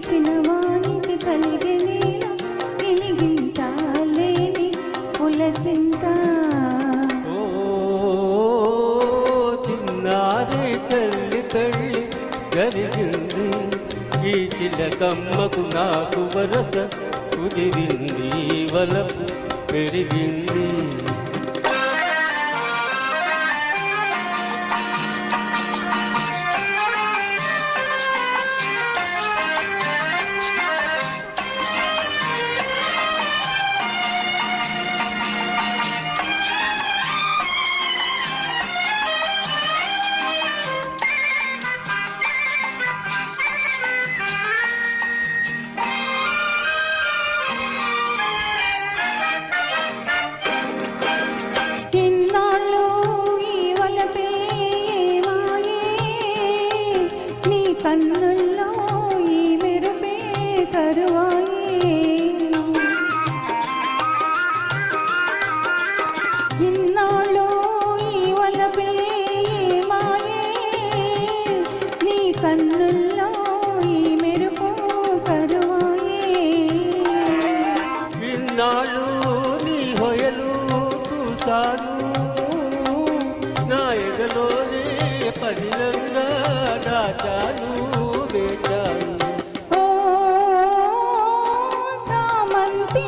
వెలిగించిన వానికి కలిగే నీల వెలిగింత లేని పులకింత. ఓ చిన్నారి చెల్లి పెళ్ళి జరిగింది. ఈ నాకు వరస కుదిరింది వలపు పెరిగింది. పదిలంగా దాచాను బేటాను రామంతి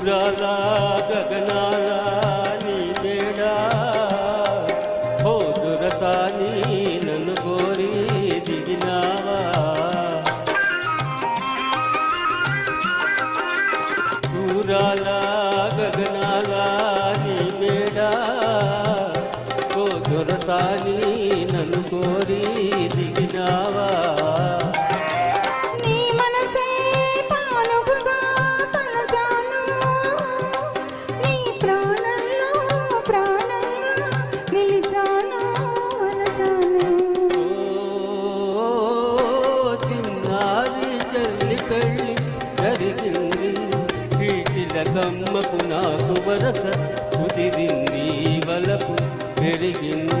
પુરાલા ગગનાલાની બેડા હો દુરસાની નનગોરી દિગનાવા પુરાલા ગગનાલાની બેડા હો દુરસાની નનગોરી દિગનાવા తిలకమ్మకు నాకు వరస కుదిరింది వలపు పెరిగింది.